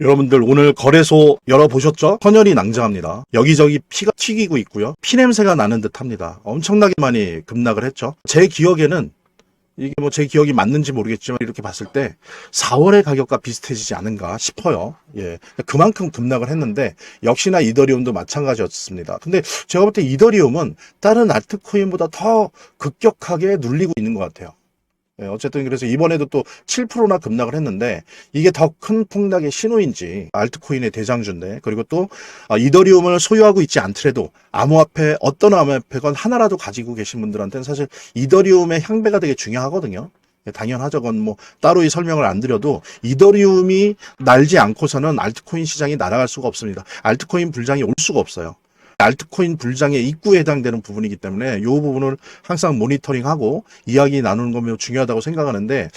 여러분들 오늘 거래소 열어보셨죠? 헌혈이 낭자합니다. 여기저기 피가 튀기고 있고요. 피냄새가 나는 듯 합니다. 엄청나게 많이 급락을 했죠. 제 기억에는 이게 뭐 제 기억이 맞는지 모르겠지만 이렇게 봤을 때 4월의 가격과 비슷해지지 않은가 싶어요. 예. 그만큼 급락을 했는데 역시나 이더리움도 마찬가지였습니다. 근데 제가 볼 때 이더리움은 다른 알트코인보다 더 급격하게 눌리고 있는 것 같아요. 예, 어쨌든 그래서 이번에도 또 7%나 급락을 했는데 이게 더 큰 폭락의 신호인지 알트코인의 대장주인데 그리고 또 아, 이더리움을 소유하고 있지 않더라도 암호화폐 어떤 암호화폐건 하나라도 가지고 계신 분들한테는 사실 이더리움의 향배가 되게 중요하거든요. 예, 당연하죠. 그건 뭐 따로 이 설명을 안 드려도 이더리움이 날지 않고서는 알트코인 시장이 날아갈 수가 없습니다. 알트코인 불장이 올 수가 없어요. 알트코인 불장의 입구에 해당되는 부분이기 때문에 이 부분을 항상 모니터링하고 이야기 나누는 거 매우 중요하다고 생각하는데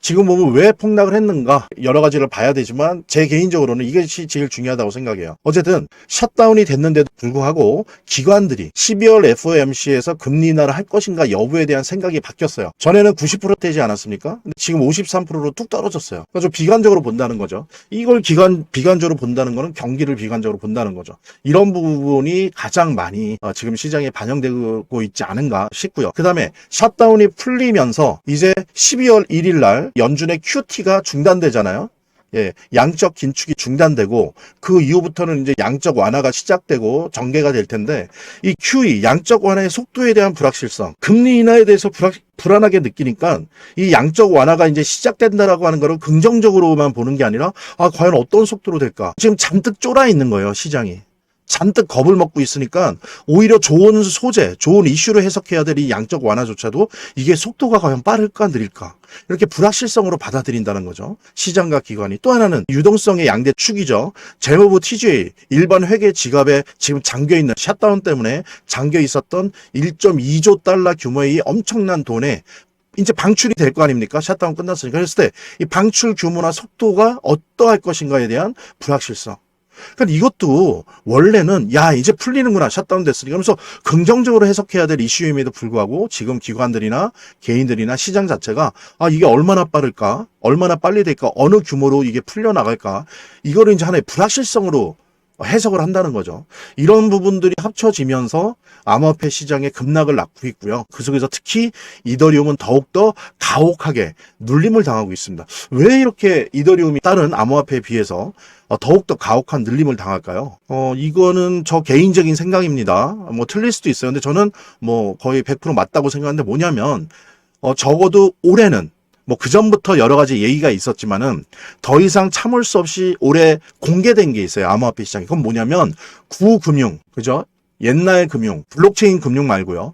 지금 보면 왜 폭락을 했는가 여러 가지를 봐야 되지만 제 개인적으로는 이것이 제일 중요하다고 생각해요. 어쨌든 샷다운이 됐는데도 불구하고 기관들이 12월 FOMC에서 금리 인하를 할 것인가 여부에 대한 생각이 바뀌었어요. 전에는 90% 되지 않았습니까? 지금 53%로 뚝 떨어졌어요. 좀 비관적으로 본다는 거죠. 이걸 기관 비관적으로 본다는 거는 경기를 비관적으로 본다는 거죠. 이런 부분이 가장 많이 어, 지금 시장에 반영되고 있지 않은가 싶고요. 그 다음에 샷다운이 풀리면서 이제 12월 1일 날 연준의 QT가 중단되잖아요. 예, 양적 긴축이 중단되고 그 이후부터는 이제 양적 완화가 시작되고 전개가 될 텐데 이 QE 양적 완화의 속도에 대한 불확실성, 금리 인하에 대해서 불확, 불안하게 느끼니까 이 양적 완화가 이제 시작된다라고 하는 거를 긍정적으로만 보는 게 아니라 아 과연 어떤 속도로 될까? 지금 잔뜩 쫄아 있는 거예요 시장이. 잔뜩 겁을 먹고 있으니까 오히려 좋은 소재, 좋은 이슈로 해석해야 될 이 양적 완화조차도 이게 속도가 과연 빠를까 느릴까 이렇게 불확실성으로 받아들인다는 거죠. 시장과 기관이 또 하나는 유동성의 양대 축이죠. 재무부 TJ 일반 회계 지갑에 지금 잠겨 있는 샷다운 때문에 잠겨 있었던 1.2조 달러 규모의 이 엄청난 돈에 이제 방출이 될 거 아닙니까? 샷다운 끝났으니까. 그랬을 때 이 방출 규모나 속도가 어떠할 것인가에 대한 불확실성. 그러니까 이것도 원래는 야 이제 풀리는구나 샷다운 됐으니까. 그러면서 긍정적으로 해석해야 될 이슈임에도 불구하고 지금 기관들이나 개인들이나 시장 자체가 아 이게 얼마나 빠를까? 얼마나 빨리 될까? 어느 규모로 이게 풀려 나갈까? 이거를 이제 하나의 불확실성으로 해석을 한다는 거죠. 이런 부분들이 합쳐지면서 암호화폐 시장의 급락을 낳고 있고요. 그 속에서 특히 이더리움은 더욱더 가혹하게 눌림을 당하고 있습니다. 왜 이렇게 이더리움이 다른 암호화폐에 비해서 어, 더욱더 가혹한 눌림을 당할까요? 어, 이거는 저 개인적인 생각입니다. 뭐 틀릴 수도 있어요. 근데 저는 뭐 거의 100% 맞다고 생각하는데 뭐냐면 어, 적어도 올해는 뭐 그전부터 여러 가지 얘기가 있었지만은 더 이상 참을 수 없이 올해 공개된 게 있어요. 암호화폐 시장이. 그건 뭐냐면 구금융, 그죠? 옛날 금융, 블록체인 금융 말고요.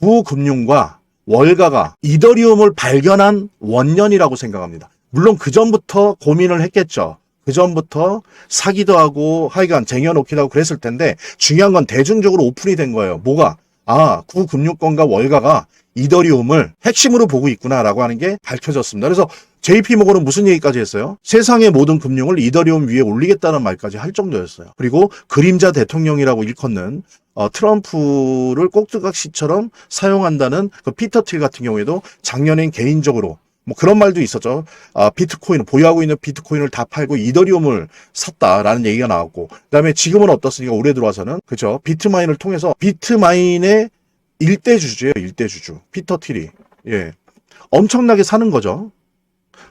구금융과 월가가 이더리움을 발견한 원년이라고 생각합니다. 물론 그전부터 고민을 했겠죠. 그전부터 사기도 하고 하여간 쟁여놓기도 하고 그랬을 텐데 중요한 건 대중적으로 오픈이 된 거예요. 뭐가? 아, 구금융권과 월가가 이더리움을 핵심으로 보고 있구나라고 하는 게 밝혀졌습니다. 그래서 JP 모건은 무슨 얘기까지 했어요? 세상의 모든 금융을 이더리움 위에 올리겠다는 말까지 할 정도였어요. 그리고 그림자 대통령이라고 일컫는 어, 트럼프를 꼭두각시처럼 사용한다는 그 피터 틸 같은 경우에도 작년엔 개인적으로 뭐 그런 말도 있었죠. 아, 비트코인 보유하고 있는 비트코인을 다 팔고 이더리움을 샀다라는 얘기가 나왔고, 그다음에 지금은 어떻습니까? 올해 들어와서는 그죠? 비트마인을 통해서 비트마인의 일대주주예요, 일대주주. 피터 틸이 예, 엄청나게 사는 거죠.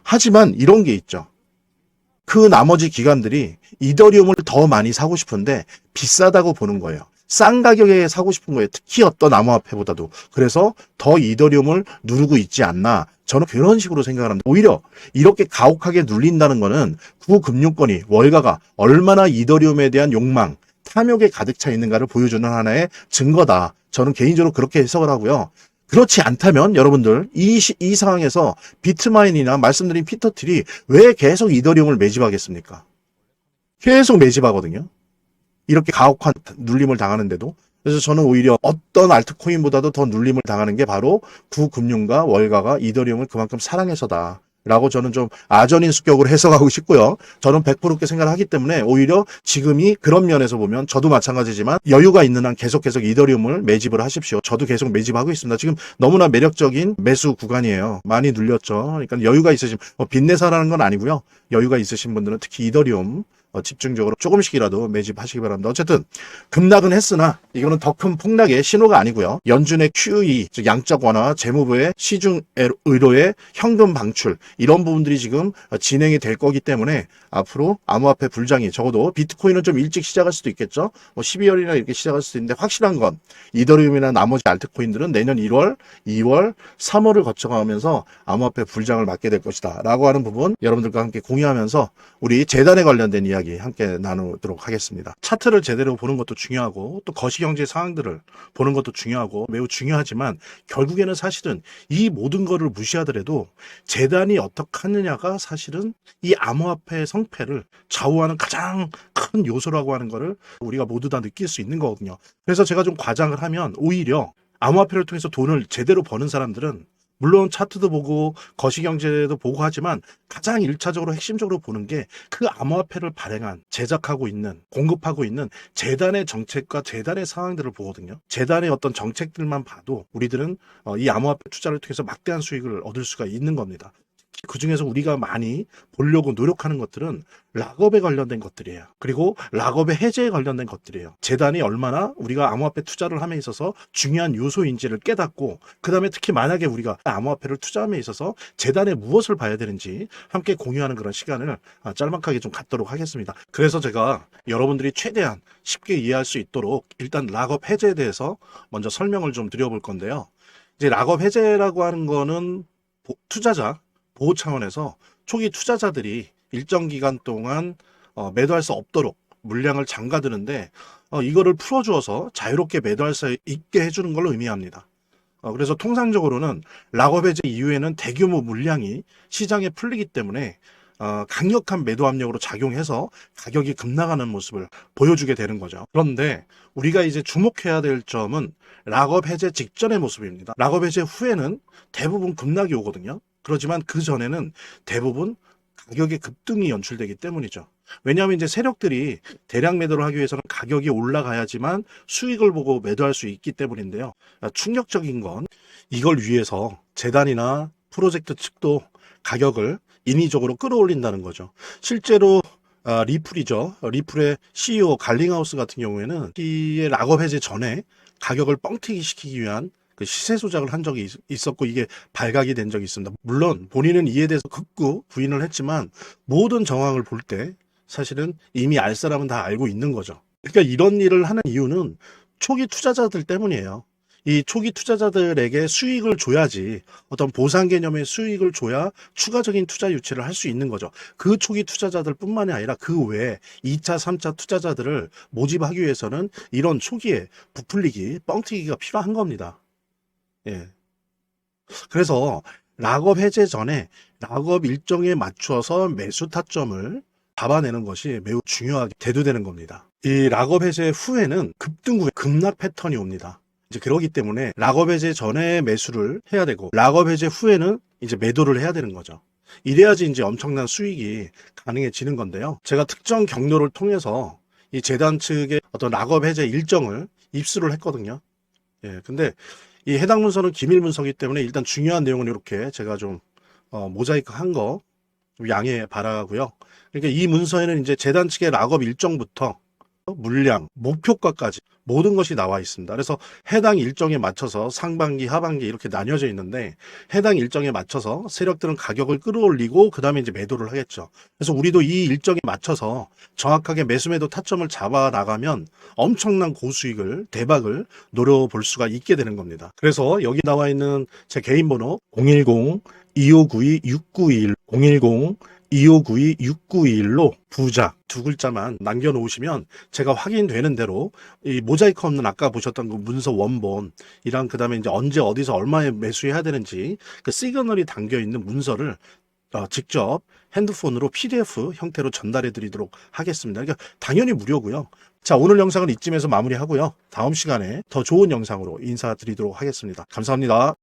하지만 이런 게 있죠. 그 나머지 기관들이 이더리움을 더 많이 사고 싶은데 비싸다고 보는 거예요. 싼 가격에 사고 싶은 거예요. 특히 어떤 암호화폐보다도. 그래서 더 이더리움을 누르고 있지 않나. 저는 그런 식으로 생각을 합니다. 오히려 이렇게 가혹하게 눌린다는 거는 구금융권이 월가가 얼마나 이더리움에 대한 욕망, 탐욕에 가득 차 있는가를 보여주는 하나의 증거다. 저는 개인적으로 그렇게 해석을 하고요. 그렇지 않다면 여러분들 이, 시- 이 상황에서 비트마인이나 말씀드린 피터틸이 왜 계속 이더리움을 매집하겠습니까? 계속 매집하거든요. 이렇게 가혹한 눌림을 당하는데도 그래서 저는 오히려 어떤 알트코인보다도 더 눌림을 당하는 게 바로 구금융과 월가가 이더리움을 그만큼 사랑해서다. 라고 저는 좀 아전인 수격으로 해석하고 싶고요. 저는 100% 그렇게 생각을 하기 때문에 오히려 지금이 그런 면에서 보면 저도 마찬가지지만 여유가 있는 한 계속 계속 이더리움을 매집을 하십시오. 저도 계속 매집하고 있습니다. 지금 너무나 매력적인 매수 구간이에요. 많이 눌렸죠. 그러니까 여유가 있으신 뭐 빚내사라는 건 아니고요. 여유가 있으신 분들은 특히 이더리움 어, 집중적으로 조금씩이라도 매집하시기 바랍니다. 어쨌든 급락은 했으나 이거는 더 큰 폭락의 신호가 아니고요. 연준의 QE, 즉 양적 완화, 재무부의 시중 의료의 현금 방출 이런 부분들이 지금 진행이 될 거기 때문에 앞으로 암호화폐 불장이 적어도 비트코인은 좀 일찍 시작할 수도 있겠죠. 뭐 12월이나 이렇게 시작할 수도 있는데 확실한 건 이더리움이나 나머지 알트코인들은 내년 1월, 2월, 3월을 거쳐가면서 암호화폐 불장을 맞게 될 것이다. 라고 하는 부분 여러분들과 함께 공유하면서 우리 재단에 관련된 이야기 함께 나누도록 하겠습니다. 차트를 제대로 보는 것도 중요하고 또 거시경제 상황들을 보는 것도 중요하고 매우 중요하지만 결국에는 사실은 이 모든 거를 무시하더라도 재단이 어떻게 하느냐가 사실은 이 암호화폐의 성패를 좌우하는 가장 큰 요소라고 하는 거를 우리가 모두 다 느낄 수 있는 거거든요. 그래서 제가 좀 과장을 하면 오히려 암호화폐를 통해서 돈을 제대로 버는 사람들은 물론 차트도 보고 거시경제도 보고 하지만 가장 일차적으로 핵심적으로 보는 게 그 암호화폐를 발행한 제작하고 있는 공급하고 있는 재단의 정책과 재단의 상황들을 보거든요. 재단의 어떤 정책들만 봐도 우리들은 어, 이 암호화폐 투자를 통해서 막대한 수익을 얻을 수가 있는 겁니다. 그 중에서 우리가 많이 보려고 노력하는 것들은 락업에 관련된 것들이에요. 그리고 락업의 해제에 관련된 것들이에요. 재단이 얼마나 우리가 암호화폐 투자를 함에 있어서 중요한 요소인지를 깨닫고 그 다음에 특히 만약에 우리가 암호화폐를 투자함에 있어서 재단에 무엇을 봐야 되는지 함께 공유하는 그런 시간을 아, 짤막하게 좀 갖도록 하겠습니다. 그래서 제가 여러분들이 최대한 쉽게 이해할 수 있도록 일단 락업 해제에 대해서 먼저 설명을 좀 드려볼 건데요. 이제 락업 해제라고 하는 거는 보- 투자자 보호 차원에서 초기 투자자들이 일정 기간 동안 어, 매도할 수 없도록 물량을 잠가두는데 어, 이거를 풀어주어서 자유롭게 매도할 수 있게 해주는 걸로 의미합니다. 어, 그래서 통상적으로는 락업 해제 이후에는 대규모 물량이 시장에 풀리기 때문에 어, 강력한 매도 압력으로 작용해서 가격이 급락하는 모습을 보여주게 되는 거죠. 그런데 우리가 이제 주목해야 될 점은 락업 해제 직전의 모습입니다. 락업 해제 후에는 대부분 급락이 오거든요. 그렇지만 그 전에는 대부분 가격의 급등이 연출되기 때문이죠. 왜냐하면 이제 세력들이 대량 매도를 하기 위해서는 가격이 올라가야지만 수익을 보고 매도할 수 있기 때문인데요. 아, 충격적인 건 이걸 위해서 재단이나 프로젝트 측도 가격을 인위적으로 끌어올린다는 거죠. 실제로 아, 리플이죠. 리플의 CEO 갈링하우스 같은 경우에는 이의 락업 해제 전에 가격을 뻥튀기 시키기 위한 그 시세 조작을 한 적이 있- 있었고 이게 발각이 된 적이 있습니다. 물론 본인은 이에 대해서 극구 부인을 했지만 모든 정황을 볼 때 사실은 이미 알 사람은 다 알고 있는 거죠. 그러니까 이런 일을 하는 이유는 초기 투자자들 때문이에요. 이 초기 투자자들에게 수익을 줘야지 어떤 보상 개념의 수익을 줘야 추가적인 투자 유치를 할 수 있는 거죠. 그 초기 투자자들 뿐만이 아니라 그 외에 2차, 3차 투자자들을 모집하기 위해서는 이런 초기에 부풀리기, 뻥튀기가 필요한 겁니다. 예. 그래서 락업 해제 전에 락업 일정에 맞춰서 매수 타점을 잡아내는 것이 매우 중요하게 대두되는 겁니다. 이 락업 해제 후에는 급등 후에 급락 패턴이 옵니다. 이제 그러기 때문에 락업 해제 전에 매수를 해야 되고 락업 해제 후에는 이제 매도를 해야 되는 거죠. 이래야지 이제 엄청난 수익이 가능해지는 건데요. 제가 특정 경로를 통해서 이 재단 측의 어떤 락업 해제 일정을 입수를 했거든요. 예, 근데 이 해당 문서는 기밀 문서이기 때문에 일단 중요한 내용은 이렇게 제가 좀 어, 모자이크 한 거 양해 바라고요. 그러니까 이 문서에는 이제 재단 측의 락업 일정부터 물량, 목표가까지 모든 것이 나와 있습니다. 그래서 해당 일정에 맞춰서 상반기, 하반기 이렇게 나뉘어져 있는데 해당 일정에 맞춰서 세력들은 가격을 끌어올리고 그 다음에 이제 매도를 하겠죠. 그래서 우리도 이 일정에 맞춰서 정확하게 매수 매도 타점을 잡아 나가면 엄청난 고수익을 대박을 노려볼 수가 있게 되는 겁니다. 그래서 여기 나와 있는 제 개인 번호 010 2592 6921 010 2592-6921로 부자 두 글자만 남겨놓으시면 제가 확인되는 대로 이 모자이크 없는 아까 보셨던 그 문서 원본 이랑 그 다음에 이제 언제 어디서 얼마에 매수해야 되는지 그 시그널이 담겨 있는 문서를 어, 직접 핸드폰으로 PDF 형태로 전달해 드리도록 하겠습니다. 그러니까 당연히 무료고요. 자, 오늘 영상은 이쯤에서 마무리하고요. 다음 시간에 더 좋은 영상으로 인사드리도록 하겠습니다. 감사합니다.